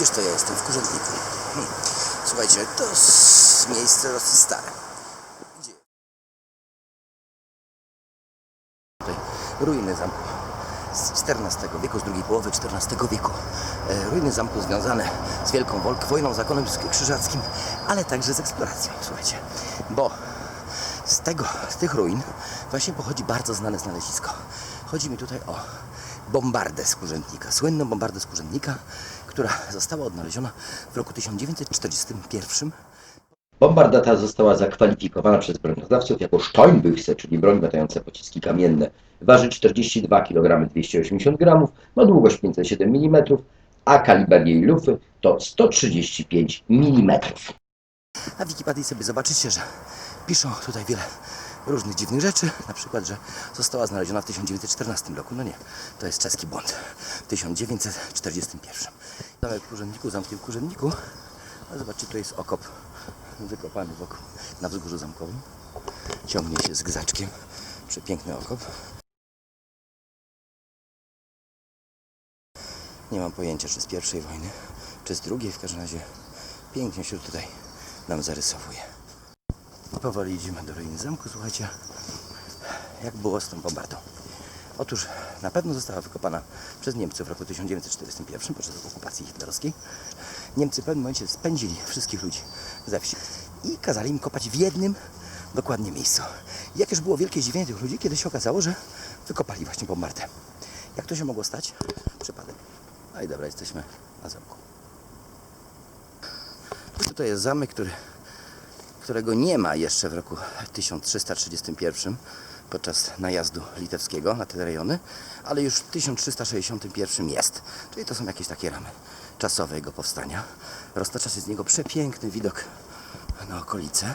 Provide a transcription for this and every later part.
Gdzież to ja jestem? W Kurzędniku. Hmm. Słuchajcie, to jest miejsce dosyć stare. Gdzie? Tutaj ruiny zamku z XIV wieku, z drugiej połowy XIV wieku. E, Ruiny zamku związane z Wielką wojną zakonem krzyżackim, ale także z eksploracją, słuchajcie. Bo z tego, z tych ruin właśnie pochodzi bardzo znane znalezisko. Chodzi mi tutaj o bombardę z słynną bombardę z która została odnaleziona w roku 1941 Bombarda ta została zakwalifikowana przez broniodawców jako Steinbüchse, czyli broń latające pociski kamienne. Waży 42 kg 280 g, ma długość 507 mm, a kaliber jej lufy to 135 mm. Na Wikipedii sobie zobaczycie, że piszą tutaj wiele różnych dziwnych rzeczy, na przykład, że została znaleziona w 1914 roku. No nie, to jest czeski błąd. W 1941. Zamek w Kurzędniku, zamkiem w Kurzędniku. A zobaczcie, tu jest okop wykopany wokół, na wzgórzu zamkowym. Ciągnie się z gzaczkiem. Przepiękny okop. Nie mam pojęcia, czy z pierwszej wojny, czy z drugiej. W każdym razie pięknie się tutaj nam zarysowuje. Powoli idziemy do ruin zamku. Słuchajcie, jak było z tą bombardą. Otóż na pewno została wykopana przez Niemców w roku 1941 podczas okupacji hitlerowskiej. Niemcy w pewnym momencie spędzili wszystkich ludzi ze wsi i kazali im kopać w jednym dokładnie miejscu. I jakież było wielkie zdziwienie tych ludzi, kiedy się okazało, że wykopali właśnie bombardę. Jak to się mogło stać? Przypadek. No i dobra, jesteśmy na zamku. Tutaj jest zamek, który, którego nie ma jeszcze w roku 1331 podczas najazdu litewskiego na te rejony, ale już w 1361 jest. Czyli to są jakieś takie ramy czasowe jego powstania. Roztacza się z niego przepiękny widok na okolice.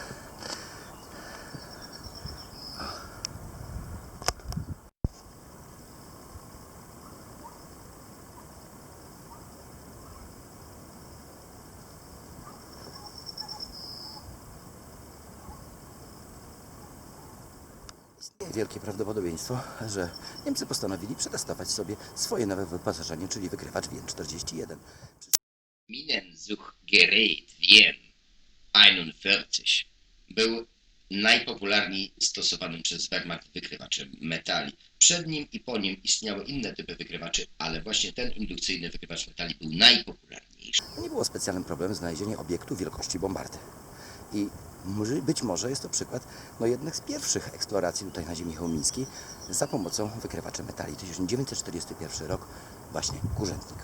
Istnieje wielkie prawdopodobieństwo, że Niemcy postanowili przetestować sobie swoje nowe wyposażenie, czyli wykrywacz WN 41. Minensuchgerät Wien 41 był najpopularniej stosowanym przez Wehrmacht wykrywaczem metali. Przed nim i po nim istniały inne typy wykrywaczy, ale właśnie ten indukcyjny wykrywacz metali był najpopularniejszy. Nie było specjalnym problemem znalezienie obiektu wielkości bombardy. I być może jest to przykład no jednych z pierwszych eksploracji tutaj na ziemi chełmińskiej za pomocą wykrywaczy metali. 1941 rok, właśnie Kurzętnik.